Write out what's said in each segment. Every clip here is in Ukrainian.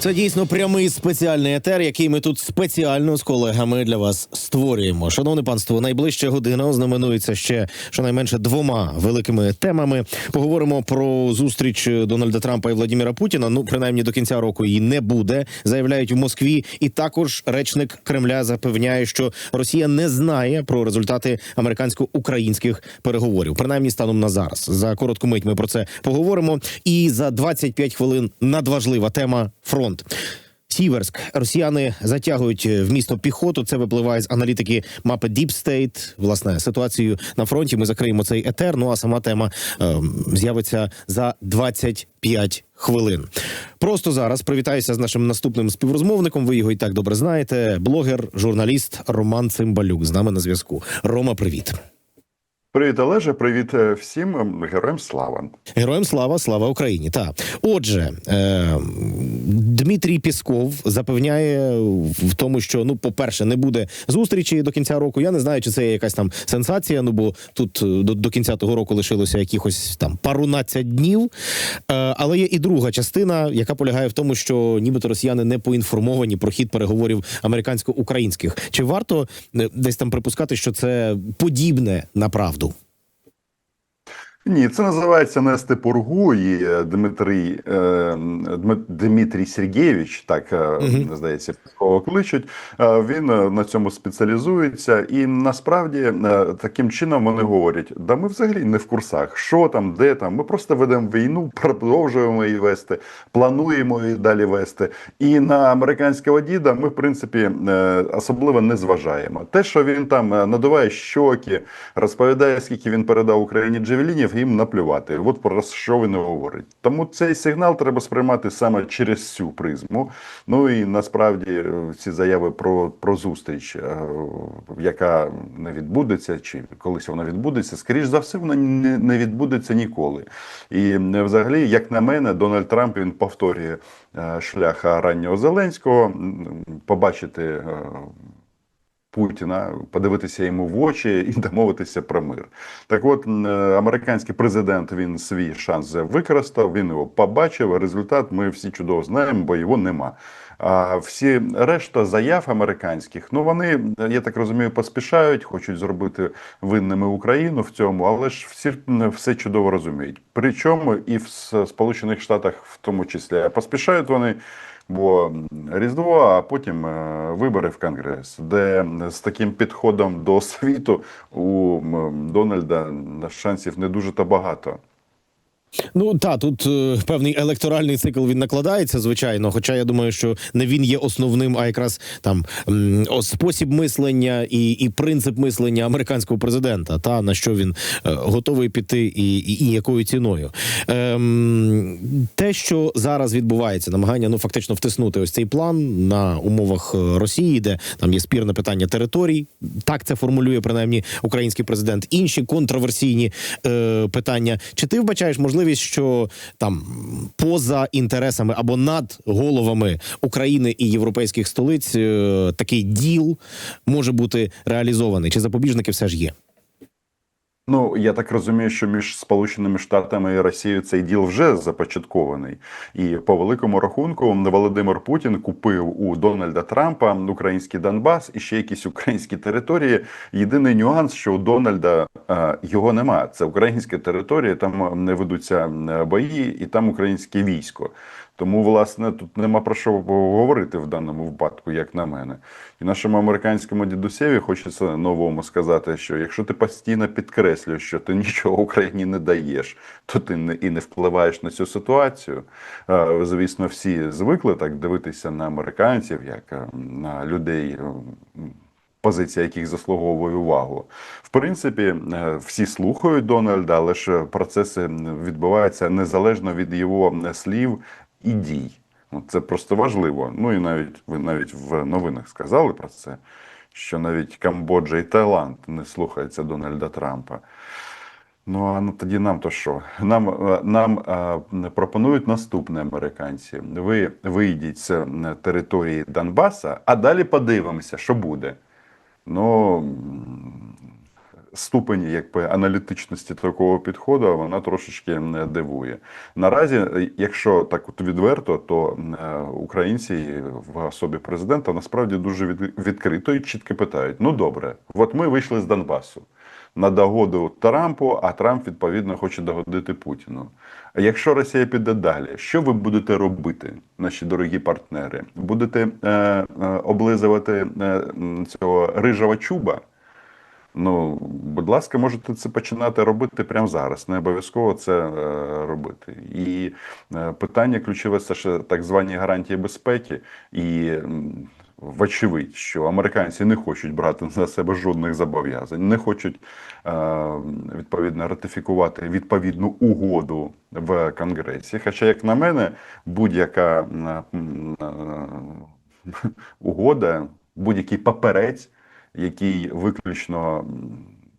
Це дійсно прямий спеціальний етер, який ми тут спеціально з колегами для вас створюємо. Шановне панство, найближча година ознаменується ще щонайменше двома великими темами. Поговоримо про зустріч Дональда Трампа і Владіміра Путіна. Ну, принаймні до кінця року її не буде, заявляють в Москві. І також речник Кремля запевняє, що Росія не знає про результати американсько-українських переговорів. Принаймні станом на зараз. За коротку мить ми про це поговоримо. І за 25 хвилин надважлива тема фронт. Сіверськ росіяни затягують в місто піхоту. Це випливає з аналітики мапи Deep State. Власне ситуацію на фронті. Ми закриємо цей етер. Ну а сама тема ем, з'явиться за 25 хвилин. Просто зараз привітаюся з нашим наступним співрозмовником. Ви його і так добре знаєте. Блогер, журналіст Роман Цимбалюк з нами на зв'язку. Рома, привіт. Привіт, Олеже, привіт е, всім ем, героям слава. Героям слава, слава Україні. Та отже, е, Дмитрій Пісков запевняє в тому, що ну, по-перше, не буде зустрічі до кінця року. Я не знаю, чи це є якась там сенсація. Ну бо тут е, до, до кінця того року лишилося якихось там парунадцять днів. Е, але є і друга частина, яка полягає в тому, що нібито росіяни не поінформовані про хід переговорів американсько-українських. Чи варто е, десь там припускати, що це подібне на правду? Ні, це називається нести пургу. І е, Дмитрій е, Дмитрій Сергійович, так Мгм. здається, кого кличуть. Він на цьому спеціалізується, і насправді таким чином вони говорять: да ми взагалі не в курсах, що там, де там. Ми просто ведемо війну, продовжуємо її вести, плануємо її далі вести. І на американського діда ми, в принципі, особливо не зважаємо. Те, що він там надуває щоки, розповідає, скільки він передав Україні джевелінів, їм наплювати. От про що він і говорить. Тому цей сигнал треба сприймати саме через цю призму. Ну і насправді е, ці заяви про, про зустріч, е, яка не відбудеться, чи колись вона відбудеться, скоріш за все, вона не, не відбудеться ніколи. І е, взагалі, як на мене, Дональд Трамп він повторює шлях раннього Зеленського, побачити. Путіна, подивитися йому в очі і домовитися про мир. Так от, е, американський президент він свій шанс використав, він його побачив. Результат ми всі чудово знаємо, бо його нема. А всі решта заяв американських, ну вони, я так розумію, поспішають, хочуть зробити винними Україну в цьому, але ж всі все чудово розуміють. Причому і в Сполучених Штатах, в тому числі, поспішають вони. Бо Різдво, а потім е, вибори в Конгрес, де з таким підходом до світу у Дональда шансів не дуже та багато. Ну та тут е, певний електоральний цикл він накладається, звичайно. Хоча я думаю, що не він є основним, а якраз там м, спосіб мислення і, і принцип мислення американського президента, та на що він е, готовий піти, і, і, і якою ціною. Ем, те, що зараз відбувається, намагання ну фактично втиснути ось цей план на умовах е, Росії, де там є спірне питання територій. Так це формулює принаймні український президент. Інші контроверсійні е, питання. Чи ти вбачаєш можливість, що там поза інтересами або над головами України і європейських столиць е, такий діл може бути реалізований? Чи запобіжники все ж є? Ну я так розумію, що між Сполученими Штатами і Росією цей діл вже започаткований. І по великому рахунку Володимир Путін купив у Дональда Трампа український Донбас і ще якісь українські території. Єдиний нюанс, що у Дональда його нема. Це українська територія, там не ведуться бої, і там українське військо. Тому, власне, тут нема про що говорити в даному випадку, як на мене. І нашому американському дідусеві хочеться новому сказати, що якщо ти постійно підкреслюєш, що ти нічого Україні не даєш, то ти не і не впливаєш на цю ситуацію. Е, Звісно, всі звикли так дивитися на американців, як е, на людей. е, Позиція яких заслуговує увагу. В принципі, всі слухають Дональда, але ж процеси відбуваються незалежно від його слів і дій. Ну, Це просто важливо. Ну і навіть ви навіть в новинах сказали про це, що навіть Камбоджа і Таїланд не слухаються Дональда Трампа. Ну а ну, тоді нам то що? Нам, е, нам е, пропонують наступне американці. Ви вийдіть з території Донбаса, а далі подивимося, що буде. Ну м, ступень якби, аналітичності такого підходу вона трошечки не дивує. Наразі, е, якщо так от відверто, то е, українці в особі президента насправді дуже від, відкрито і чітко питають: ну добре, от ми вийшли з Донбасу. На догоду Трампу, а Трамп відповідно хоче догодити Путіну. Якщо Росія піде далі, що ви будете робити, наші дорогі партнери? Будете е, е, облизувати е, цього рижого чуба? Ну, будь ласка, можете це починати робити прямо зараз. Не обов'язково це е, робити. І е, питання ключове це ще так звані гарантії безпеки. І вочевидь, що американці не хочуть брати на себе жодних зобов'язань, не хочуть е, відповідно ратифікувати відповідну угоду в Конгресі. Хоча, як на мене, будь-яка угода, будь-який паперець який виключно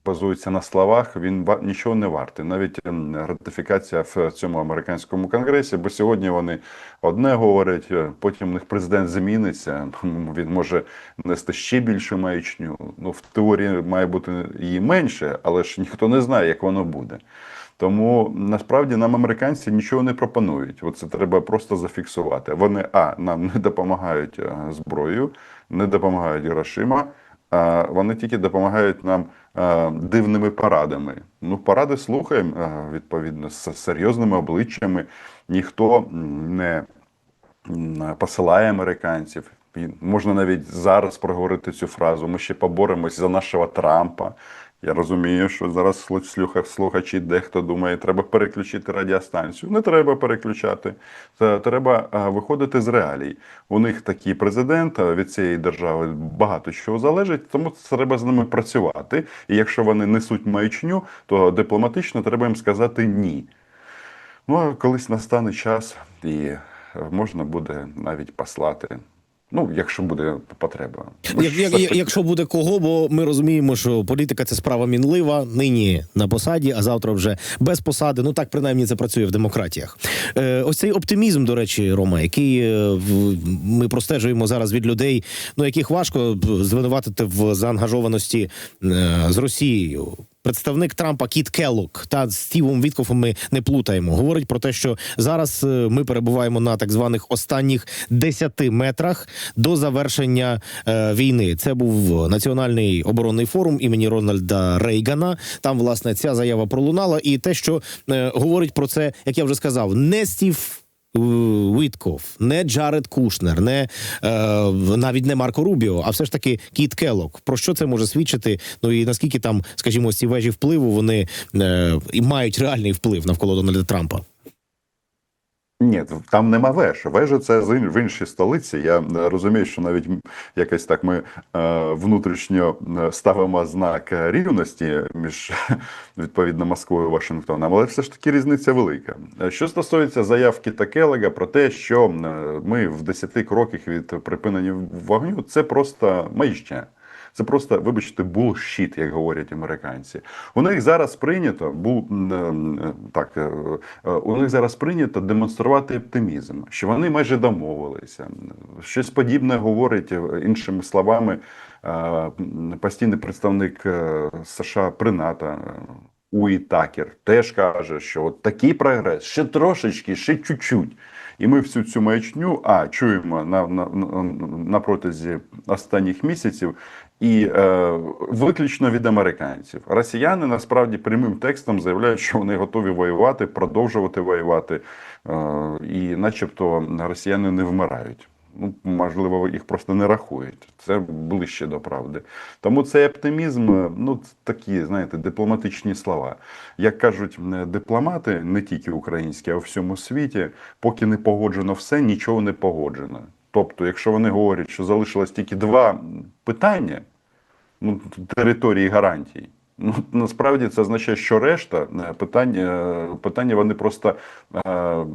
базується на словах, він нічого не вартий. Навіть ратифікація в цьому американському конгресі, бо сьогодні вони одне говорять, е, потім у них президент зміниться. Він може нести ще більшу маячню. Ну, в теорії має бути її менше, але ж ніхто не знає, як воно буде. Тому насправді нам американці нічого не пропонують. Оце треба просто зафіксувати. Вони а нам не допомагають е, зброєю, не допомагають грошима. Вони тільки допомагають нам е, дивними порадами. Ну, поради слухаємо е, відповідно з серйозними обличчями. Ніхто не посилає американців. Можна навіть зараз проговорити цю фразу. Ми ще поборемось за нашого Трампа. Я розумію, що зараз слухачі дехто думає, треба переключити радіостанцію. Не треба переключати. Треба виходити з реалій. У них такий президент від цієї держави багато чого залежить, тому треба з ними працювати. І якщо вони несуть маячню, то дипломатично треба їм сказати ні. Ну, а колись настане час, і е, можна буде навіть послати. Ну, якщо буде потреба. Як, як, якщо буде кого, бо ми розуміємо, що політика це справа мінлива, нині на посаді, а завтра вже без посади. Ну так принаймні це працює в демократіях. Е, ось цей оптимізм, до речі, Рома, який е, в- ми простежуємо зараз від людей, ну яких важко звинуватити в заангажованості е, з Росією. Представник Трампа Кіт Келлок та Стівом Віткофом ми не плутаємо. Говорить про те, що зараз е, ми перебуваємо на так званих останніх 10 метрах до завершення е, війни. Це був національний оборонний форум імені Рональда Рейгана. Там власне ця заява пролунала, і те, що е, говорить про це, як я вже сказав, не Стів. Е, не Джаред Кушнер, не е, навіть не Марко Рубіо, а все ж таки Кіт Келок. Про що це може свідчити? Ну і наскільки там, скажімо, ці вежі впливу вони е, і мають реальний вплив навколо Дональда Трампа? Ні, там нема веж. Вежа це в іншій столиці. Я е, розумію, що навіть якось так ми е, внутрішньо е, ставимо знак рівності між відповідно Москвою і Вашингтоном, але все ж таки різниця велика. Що стосується заявки та Келега про те, що ми в 10 кроках від припинення вогню, це просто маячня. Це просто, вибачте, булшіт, як говорять американці. У них зараз прийнято бу, м, е, так, е, е, у них зараз прийнято демонструвати оптимізм, що вони майже домовилися. Щось подібне говорить е, іншими словами е, постійний представник е, США при НАТО. е, Уі Такер теж каже, що от такий прогрес, ще трошечки, ще чуть-чуть. І ми всю цю маячню а чуємо на, на, на протязі останніх місяців, і е, виключно від американців. Росіяни насправді прямим текстом заявляють, що вони готові воювати, продовжувати воювати, е, і, начебто, росіяни не вмирають. Ну, можливо, їх просто не рахують. Це ближче до правди. Тому цей оптимізм, е, ну такі, знаєте, дипломатичні слова. Як кажуть дипломати, не тільки українські, а у всьому світі, поки не погоджено все, нічого не погоджено. Тобто, якщо вони говорять, що залишилось тільки два питання, ну, території гарантій. Ну, насправді це означає, що решта е, питання, е, питання вони просто, е,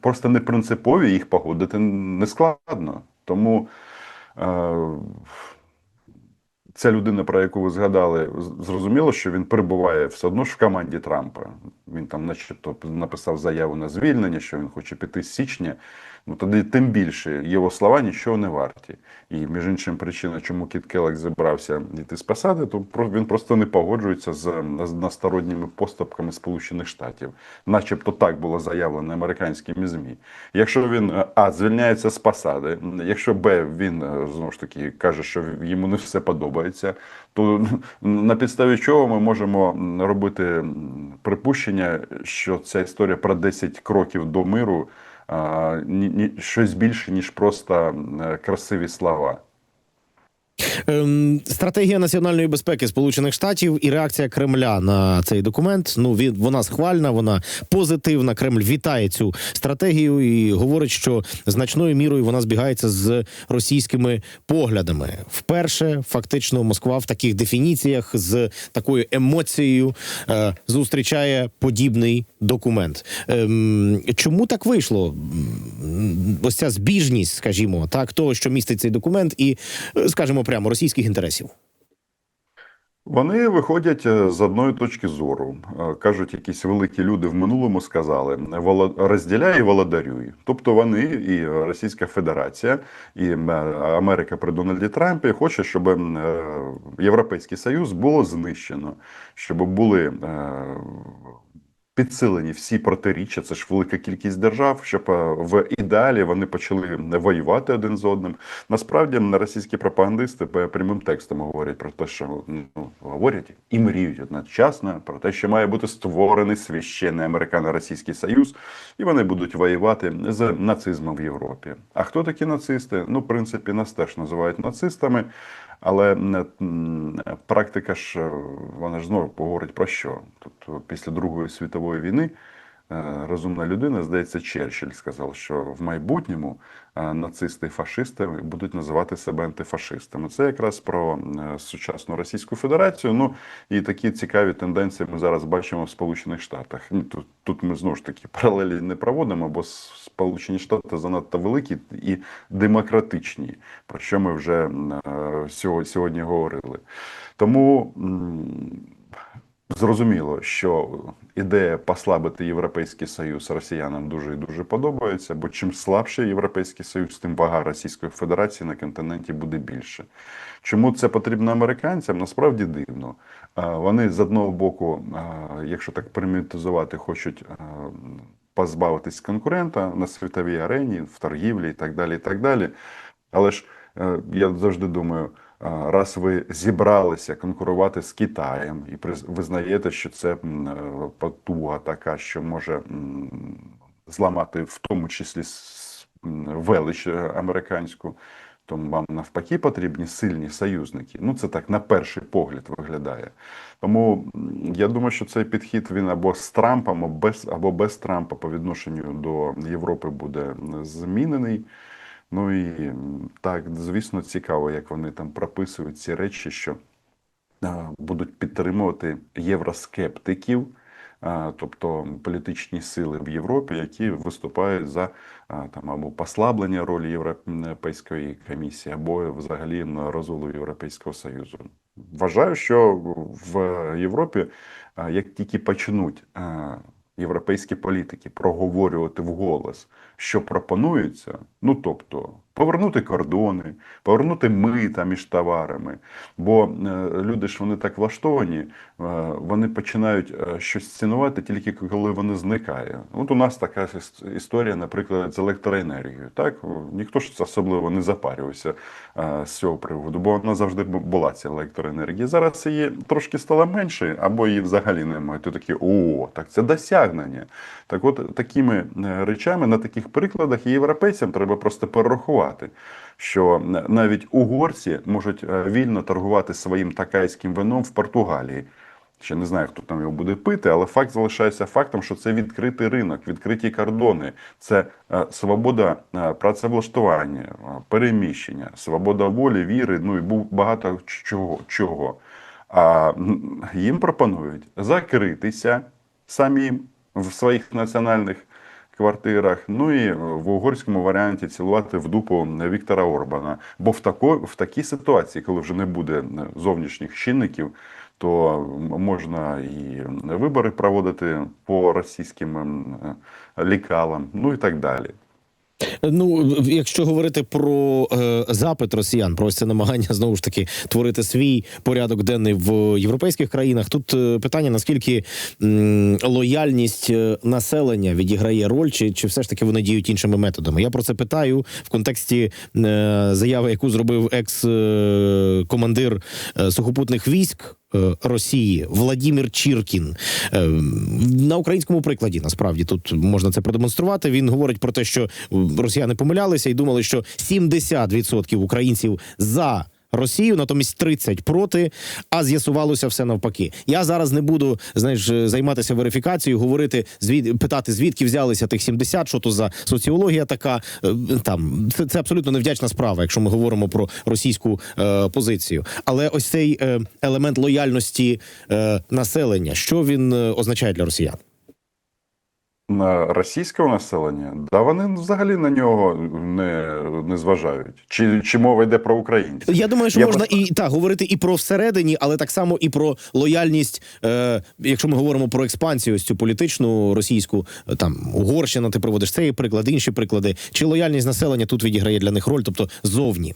просто не принципові, їх погодити не складно. Тому ця людина, про яку ви згадали, зрозуміло, що він перебуває все одно ж в команді Трампа. Він там, начебто, написав заяву на звільнення, що він хоче піти з січня. Ну тоді тим більше його слова нічого не варті. І між іншим, причина, чому Кіт Келек зібрався йти з посади, то він просто не погоджується з насторонніми поступками Сполучених Штатів, начебто так було заявлено американськими змі. Якщо він а звільняється з посади, якщо Б він е, знову ж таки каже, що йому не все подобається, то на підставі чого ми можемо робити припущення, що ця історія про 10 кроків до миру щось більше, ніж просто е, красиві слова. Ем, стратегія національної безпеки Сполучених Штатів і реакція Кремля на цей документ. Ну він вона схвальна, вона позитивна. Кремль вітає цю стратегію і говорить, що значною мірою вона збігається з російськими поглядами. Вперше фактично Москва в таких дефініціях з такою емоцією е, зустрічає подібний документ. Ем, чому так вийшло? Ось ця збіжність, скажімо, так, того, що містить цей документ, і е, прямо російських інтересів. Вони виходять е, з одної точки зору. Е, Кажуть, якісь великі люди в минулому сказали розділяй і володарюй. Тобто вони і Російська Федерація, і Америка при Дональді Трампі хоче, щоб е, Європейський Союз було знищено, щоб були е, підсилені всі протиріччя, це ж велика кількість держав, щоб е, в ідеалі вони почали воювати один з одним. Насправді російські пропагандисти прямим текстом говорять про те, що ну, говорять і мріють одночасно про те, що має бути створений священний американо-російський союз, і вони будуть воювати з нацизмом в Європі. А хто такі нацисти? Ну, в принципі, нас теж називають нацистами. Але практика ж е, вона ж знову говорить про що? Тобто після Другої світової війни е, розумна людина, здається, Черчилль сказав, що в майбутньому е, нацисти і фашисти будуть називати себе антифашистами. Це якраз про е, сучасну Російську Федерацію. Ну і такі цікаві тенденції ми зараз бачимо в Сполучених Штатах. Ну, Тут, тут ми знову ж таки паралелі не проводимо, бо Сполучені Штати занадто великі і демократичні, про що ми вже е, сьогодні говорили. Тому зрозуміло, що ідея послабити Європейський Союз росіянам дуже і дуже подобається, бо чим слабше Європейський Союз, тим вага Російської Федерації на континенті буде більше. Чому це потрібно американцям? Насправді дивно. Вони з одного боку, якщо так примітизувати, хочуть позбавитись конкурента на світовій арені, в торгівлі і так далі. і так далі. Але ж е, я завжди думаю, раз ви зібралися конкурувати з Китаєм і визнаєте, що це е, потуга така, що може зламати в тому числі велич е, американську, то вам навпаки потрібні сильні союзники. Ну це так на перший погляд виглядає. Тому я думаю, що цей підхід він або з Трампом, або без, або без Трампа по відношенню до Європи буде змінений. Ну і так, звісно, цікаво, як вони там прописують ці речі, що будуть підтримувати євроскептиків, тобто політичні сили в Європі, які виступають за там або послаблення ролі Європейської комісії, або взагалі на розолу Європейського Союзу. Вважаю, що в Європі, як тільки почнуть європейські політики проговорювати вголос, що пропонується, ну тобто повернути кордони, повернути мита між товарами. Бо е, люди ж вони так влаштовані, е, вони починають е, щось цінувати тільки коли вони зникає. От у нас така історія, наприклад, з електроенергією. Так ніхто ж особливо не запарювався з цього приводу, бо вона завжди була ця електроенергія. Зараз її трошки стало менше, або її взагалі немає. То такі о, так це досягнення. Так от такими речами на таких прикладах і європейцям треба просто перерахувати, що навіть угорці можуть е, вільно торгувати своїм такайським вином в Португалії. Ще не знаю, хто там його буде пити, але факт залишається фактом, що це відкритий ринок, відкриті кордони, це е, свобода е, працевлаштування, переміщення, свобода волі, віри, ну і багато чого. чого. А їм пропонують закритися самим в своїх національних квартирах. Ну і в угорському варіанті цілувати в дупу Віктора Орбана. Бо в тако, в такій ситуації, коли вже не буде зовнішніх чинників, то можна і вибори проводити по російським ем, лікалам, ну і так далі. Ну, якщо говорити про е, запит росіян, про це намагання знову ж таки творити свій порядок денний в європейських країнах, тут е, питання наскільки м, лояльність е, населення відіграє роль, чи, чи все ж таки вони діють іншими методами? Я про це питаю в контексті е, заяви, яку зробив екс-командир е, сухопутних військ. Е, Росії Владімір Чіркін Е, на українському прикладі насправді тут можна це продемонструвати. Він говорить про те, що росіяни помилялися і думали, що 70% українців за. Росію, натомість 30 проти, а з'ясувалося все навпаки. Я зараз не буду знаєш е, займатися верифікацією, говорити звід питати, звідки взялися тих 70, що то за соціологія така. Е, Там це, це абсолютно невдячна справа, якщо ми говоримо про російську е, позицію. Але ось цей е, елемент лояльності е, населення, що він е, означає для росіян? На російського населення, да вони взагалі на нього не, не зважають. Чи, чи мова йде про українців? Я думаю, що Я можна просто- і так говорити і про всередині, але так само і про лояльність. Е, якщо ми говоримо про експансію, ось цю політичну російську, е, там Угорщина, ти проводиш цей приклад, інші приклади. Чи лояльність населення тут відіграє для них роль, тобто зовні?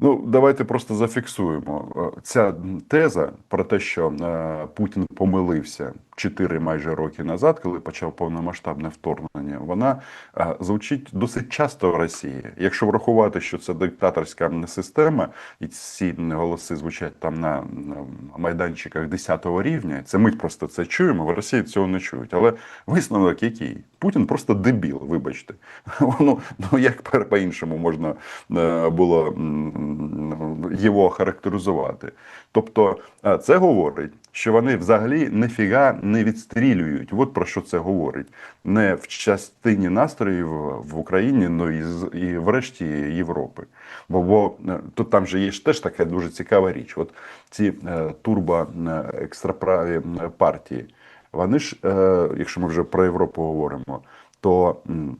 Ну, давайте просто зафіксуємо Е, ця теза про те, що е, Путін помилився чотири майже роки назад, коли почав повномасштабне вторгнення. Вона е, звучить досить часто в Росії. Якщо врахувати, що це диктаторська система, і ці голоси звучать там на, майданчиках 10-го рівня, це ми просто це чуємо. В Росії цього не чують. Але висновок який? Путін просто дебіл, вибачте. Ну, ну як пер- по-іншому можна е, було його характеризувати. Тобто е, це говорить, що вони взагалі ніфіга не відстрілюють. От про що це говорить. Не в частині настроїв в Україні, ну і, з- і врешті Європи. Бо, бо е, тут там же є теж така дуже цікава річ. От ці е, турбо е, екстраправі партії. Вони ж, е, якщо ми вже про Європу говоримо, то м,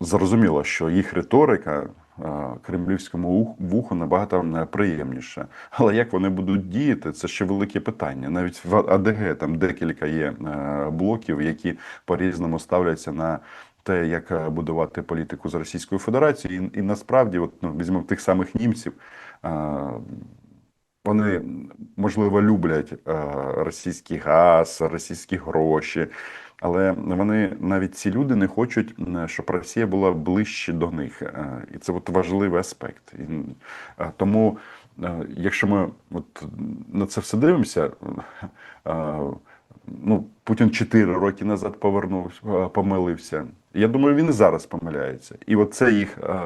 зрозуміло, що їх риторика кремлівському вуху набагато е, приємніша. Але як вони будуть діяти, це ще велике питання. Навіть в АДГ там декілька є е, блоків, які по-різному ставляться на. Те, як е, будувати політику з Російською Федерацією, і, і насправді, от ну, візьмемо тих самих німців, е, вони можливо люблять е, російський газ, російські гроші, але вони навіть ці люди не хочуть, щоб Росія була ближче до них. Е, І це от важливий аспект. І, е, тому, е, якщо ми от на це все дивимося, ну, Путін 4 роки назад повернувся, е, помилився. Я думаю, він і зараз помиляється. І от це їх е,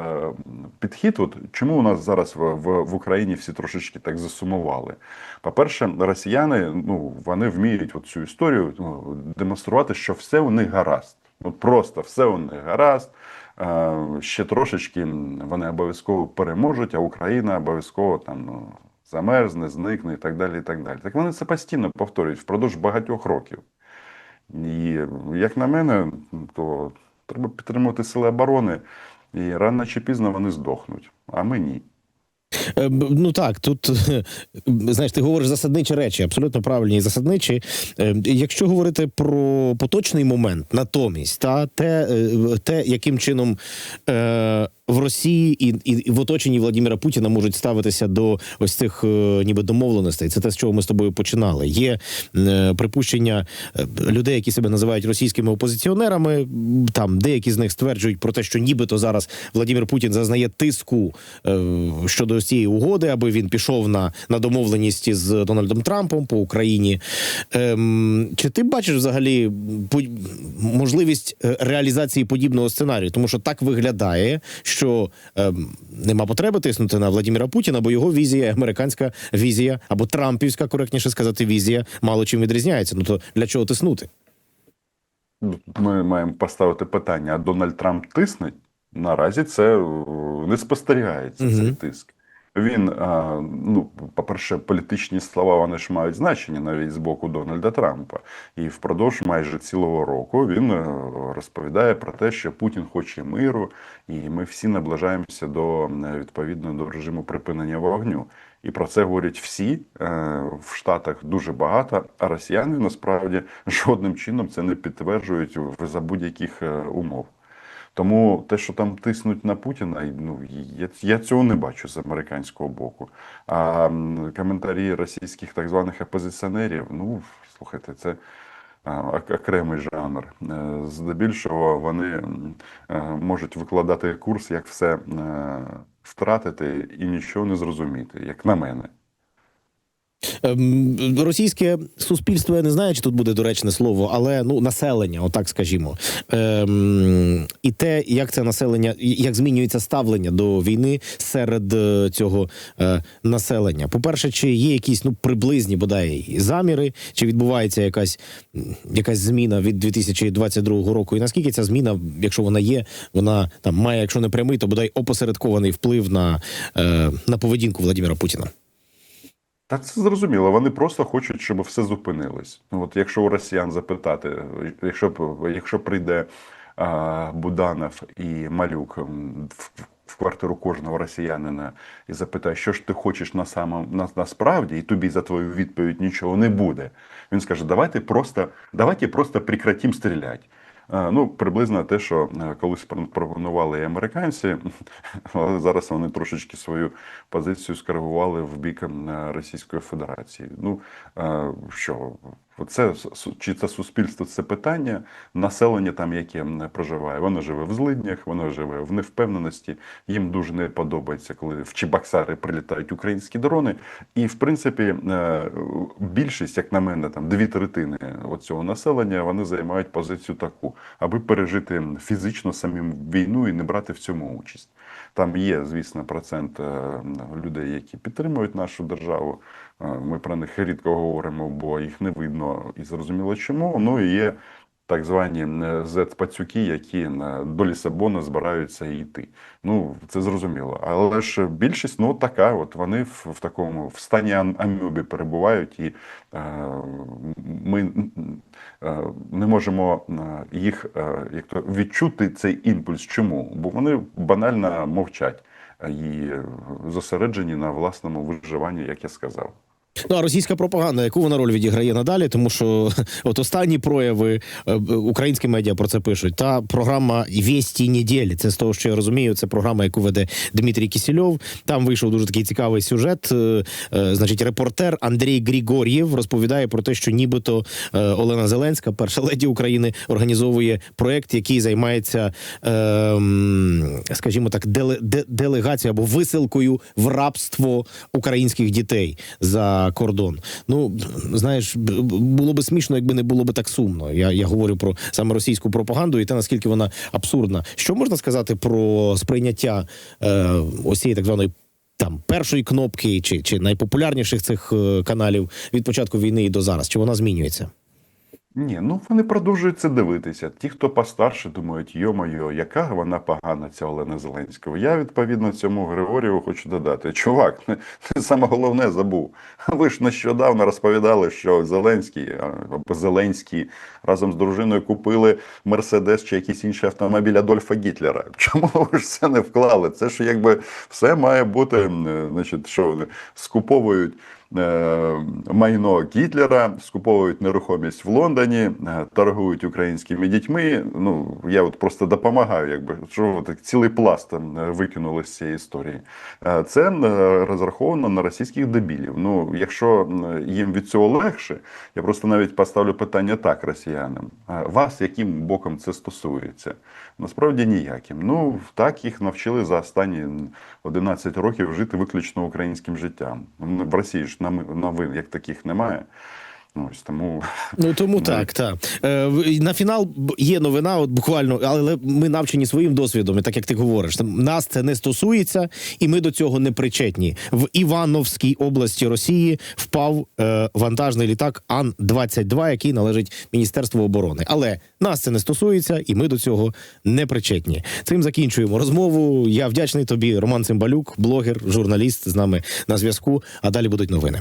підхід. От чому у нас зараз в, в, в Україні всі трошечки так засумували? По-перше, росіяни ну вони вміють цю історію ну, демонструвати, що все у них гаразд. От просто все у них гаразд. Е, ще трошечки вони обов'язково переможуть, а Україна обов'язково там ну, замерзне, зникне і так далі. І так далі. Так вони це постійно повторюють впродовж багатьох років. І як на мене, то треба підтримувати сили оборони, і рано чи пізно вони здохнуть, а ми ні. Е, Ну так, тут е, знаєш, ти говориш засадничі речі, абсолютно правильні і засадничі. Е, Якщо говорити про поточний момент, натомість, та те, те яким чином в Росії і, і в оточенні Владимира Путіна можуть ставитися до ось цих е, ніби домовленостей. Це те, з чого ми з тобою починали. Є е, припущення е, людей, які себе називають російськими опозиціонерами. Там деякі з них стверджують про те, що нібито зараз Владимир Путін зазнає тиску щодо цієї угоди, аби він пішов на, на домовленість з Дональдом Трампом по Україні. Ем, чи ти бачиш взагалі можливість реалізації подібного сценарію? Тому що так виглядає, що е, нема потреби тиснути на Владимира Путіна, бо його візія, американська візія або Трампівська, коректніше сказати, візія мало чим відрізняється. Ну то для чого тиснути? Ми маємо поставити питання: а Дональд Трамп тисне? Наразі це е, не спостерігається угу. цей тиск. Він, ну, по-перше, політичні слова вони ж мають значення навіть з боку Дональда Трампа. І впродовж майже цілого року він е, розповідає про те, що Путін хоче миру, і ми всі наближаємося до е, відповідно до режиму припинення вогню. І про це говорять всі е, в Штатах дуже багато, а росіяни насправді жодним чином це не підтверджують за будь-яких умов. Тому те, що там тиснуть на Путіна, ну я, я цього не бачу з американського боку. А коментарі російських так званих опозиціонерів, ну слухайте, це окремий жанр. Е, Здебільшого вони е, можуть викладати курс, як все е, втратити і нічого не зрозуміти, як на мене. Ем, Російське суспільство, я не знаю, чи тут буде доречне слово, але ну населення, отак скажімо. Ем, і те, як це населення, як змінюється ставлення до війни серед е, цього е, населення. По-перше, чи є якісь ну приблизні бодай заміри, чи відбувається якась, якась зміна від 2022 року? І наскільки ця зміна, якщо вона є, вона там має, якщо не прямий, то бодай опосередкований вплив на, е, на поведінку Владимира Путіна? Та це зрозуміло. Вони просто хочуть, щоб все зупинилось. Ну, от якщо у росіян запитати, якщо якщо прийде а, Буданов і Малюк в, в квартиру кожного росіянина і запитає, що ж ти хочеш на самом на, насправді, і тобі за твою відповідь нічого не буде. Він скаже: давайте просто, давайте просто прекратим стріляти. Е, Ну, приблизно те, що е, колись пропонували і американці, але зараз вони трошечки свою позицію скоригували в бік Російської Федерації. Ну е, що, це су- чи це суспільство це питання, населення там, яке проживає, воно живе в злиднях, воно живе в невпевненості. Їм дуже не подобається, коли в Чебоксари прилітають українські дрони. І в принципі, е, більшість, як на мене, там дві третини цього населення, вони займають позицію таку, аби пережити фізично самим війну і не брати в цьому участь. Там є, звісно, процент е, людей, які підтримують нашу державу. Е, Ми про них рідко говоримо, бо їх не видно і зрозуміло чому. Ну і є так звані е, зет-пацюки, які до Лісабона збираються йти. Ну, це зрозуміло. Але ж більшість, ну така, от вони в, в такому в стані ам- амебі перебувають, і е, ми е, не можемо е, їх е, як то відчути цей імпульс. Чому? Бо вони банально мовчать е, і зосереджені на власному виживанні, як я сказав. Ну а російська пропаганда, яку вона роль відіграє надалі, тому що от останні прояви е, українські медіа про це пишуть. Та програма «Вєсті неділі. Це з того, що я розумію. Це програма, яку веде Дмитрій Кісільов. Там вийшов дуже такий цікавий сюжет. Е, е, Значить, репортер Андрій Григор'єв розповідає про те, що нібито Олена Зеленська, перша леді України, організовує проект, який займається, е, скажімо так, деле, делегацією або висилкою в рабство українських дітей за кордон. Ну знаєш, було би смішно, якби не було би так сумно. Я, я говорю про саме російську пропаганду і те, наскільки вона абсурдна. Що можна сказати про сприйняття е, ось так званої. Там першої кнопки чи, чи найпопулярніших цих е, каналів від початку війни і до зараз, чи вона змінюється? Ні, ну вони продовжують це дивитися. Ті, хто постарше, думають, йо-моє, яка вона погана, ця Олена Зеленського. Я відповідно цьому Григорію хочу додати: чувак, ти саме головне забув. Ви ж нещодавно розповідали, що Зеленський або Зеленський разом з дружиною купили Мерседес чи якийсь інший автомобіль Адольфа Гітлера. Чому ви ж це не вклали? Це ж якби все має бути, е, значить, що скуповують. Е, Майно Гітлера скуповують нерухомість в Лондоні, е, торгують українськими дітьми. Ну я от просто допомагаю, якби що так цілий пласт е, викинули з цієї історії. Це розраховано на російських дебілів. Ну, якщо їм від цього легше, я просто навіть поставлю питання так росіянам: вас яким боком це стосується? Насправді ніяким. Ну так їх навчили за останні 11 років жити виключно українським життям. В Росії ж нам- новин як таких немає. Ось тому Ну тому так, так. Е, на фінал є новина, от буквально, але ми навчені своїм досвідом, і так як ти говориш, нас це не стосується, і ми до цього не причетні. В Івановській області Росії впав е, вантажний літак Ан-22, який належить Міністерству оборони. Але нас це не стосується, і ми до цього не причетні. Цим закінчуємо розмову. Я вдячний тобі, Роман Цимбалюк, блогер, журналіст з нами на зв'язку. А далі будуть новини.